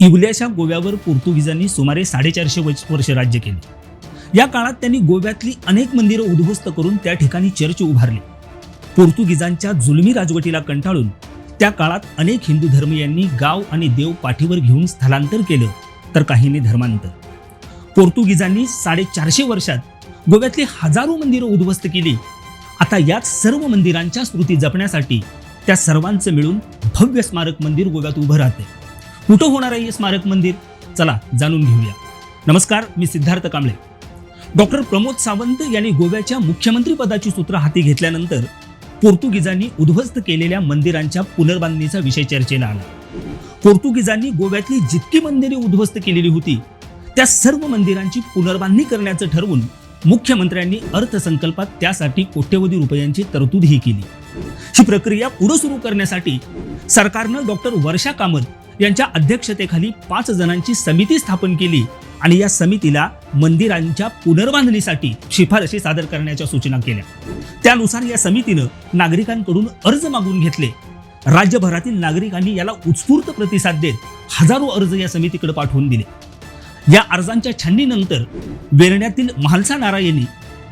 इवल्याशा गोव्यावर पोर्तुगीजांनी सुमारे साडेचारशे वर्ष वर्ष राज्य केले. या काळात त्यांनी गोव्यातली अनेक मंदिरं उद्ध्वस्त करून त्या ठिकाणी चर्च उभारले. पोर्तुगीजांच्या जुलमी राजवटीला कंटाळून त्या काळात अनेक हिंदू धर्मीयांनी गाव आणि देव पाठीवर घेऊन स्थलांतर केलं तर काहींनी धर्मांतर. पोर्तुगीजांनी साडेचारशे वर्षात गोव्यातली हजारो मंदिरं उद्ध्वस्त केली. आता याच सर्व मंदिरांच्या स्मृती जपण्यासाठी त्या सर्वांचं मिळून भव्य स्मारक मंदिर गोव्यात उभं राहते कुठं होणार आहे हे स्मारक मंदिर? चला जाणून घेऊया. नमस्कार मी सिद्धार्थ कांबळे. डॉक्टर प्रमोद सावंत यांनी गोव्याच्या मुख्यमंत्री पदाची सूत्र हाती घेतल्यानंतर पोर्तुगीजांनी उद्ध्वस्त केलेल्या मंदिरांच्या पुनर्बांधणीचा विषय चर्चेला आला पोर्तुगीजांनी गोव्यातली जितकी मंदिरे उद्ध्वस्त केलेली होती त्या सर्व मंदिरांची पुनर्बांधणी करण्याचं ठरवून मुख्यमंत्र्यांनी अर्थसंकल्पात त्यासाठी कोट्यवधी रुपयांची तरतूदही केली. ही प्रक्रिया पुढे सुरू करण्यासाठी सरकारनं डॉक्टर वर्षा कामत यांच्या अध्यक्षतेखाली पाच जणांची समिती स्थापन केली आणि या समितीला मंदिरांच्या पुनर्बांधणीसाठी शिफारशी सादर करण्याच्या सूचना केल्या. त्यानुसार या समितीनं नागरिकांकडून अर्ज मागून घेतले. राज्यभरातील नागरिकांनी याला उत्स्फूर्त प्रतिसाद देत हजारो अर्ज या समितीकडे पाठवून दिले. या अर्जांच्या छाननीनंतर वेरण्यातील म्हालसा नारायणी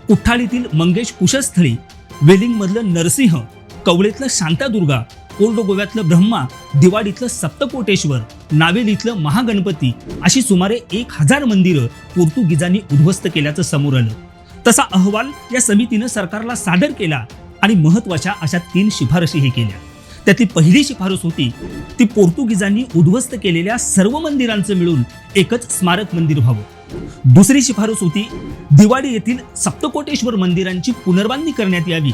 कुठ्ठाळीतील मंगेश कुशस्थळी वेलिंगमधलं नरसिंह कवळेतलं शांतादुर्गा ओल्ड गोव्यातलं ब्रह्मा दिवाडीतलं सप्तकोटेश्वर नावेल इथलं महागणपती अशी सुमारे एक हजार मंदिरं पोर्तुगीजांनी उद्ध्वस्त केल्याचं समोर आलं. तसा अहवाल या समितीनं सरकारला सादर केला आणि महत्त्वाच्या अशा तीन शिफारशीही केल्या. त्यातली पहिली शिफारस होती ती पोर्तुगीजांनी उद्ध्वस्त केलेल्या सर्व मंदिरांचं मिळून एकच स्मारक मंदिर व्हावं. दुसरी शिफारस होती दिवाळी येथील सप्तकोटेश्वर मंदिरांची पुनर्बांधणी करण्यात यावी.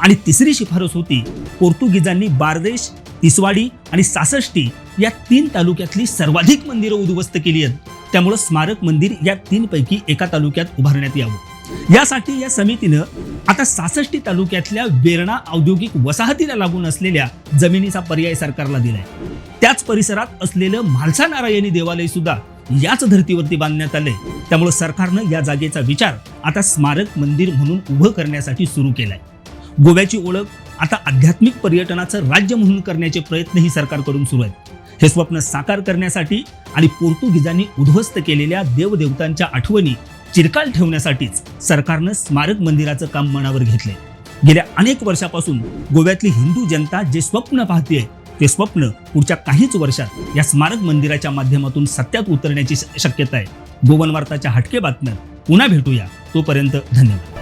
आणि तिसरी शिफारस होती पोर्तुगीजांनी बारदेश तिसवाडी आणि सासष्टी या तीन तालुक्यातली सर्वाधिक मंदिरं उद्ध्वस्त केली आहेत. त्यामुळं स्मारक मंदिर या तीन पैकी एका तालुक्यात उभारण्यात यावं. यासाठी या समितीनं आता सासष्टी तालुक्यातल्या वेरणा औद्योगिक वसाहतीला लागून असलेल्या जमिनीचा पर्याय सरकारला दिलाय. त्याच परिसरात असलेलं म्हालसा नारायणी देवालय सुद्धा याच धर्तीवरती बांधण्यात आलंय. त्यामुळे सरकारनं या जागेचा विचार आता स्मारक मंदिर म्हणून उभं करण्यासाठी सुरू केलाय. गोव्याची ओळख आता आध्यात्मिक पर्यटनाचं राज्य म्हणून करण्याचे प्रयत्नही सरकारकडून सुरू आहेत. हे स्वप्न साकार करण्यासाठी आणि पोर्तुगीजांनी उद्ध्वस्त केलेल्या देवदेवतांच्या आठवणी चिरकाल ठेवण्यासाठीच सरकारनं स्मारक मंदिराचं काम मनावर घेतले गेल्या अनेक वर्षापासून गोव्यातली हिंदू जनता जे स्वप्न पाहतेय ते स्वप्न पुढच्या काहीच वर्षात या स्मारक मंदिराच्या माध्यमातून सत्यात उतरण्याची शक्यता आहे. गोवन वार्ताच्या हटके बातम्यात पुन्हा भेटूया. तोपर्यंत धन्यवाद.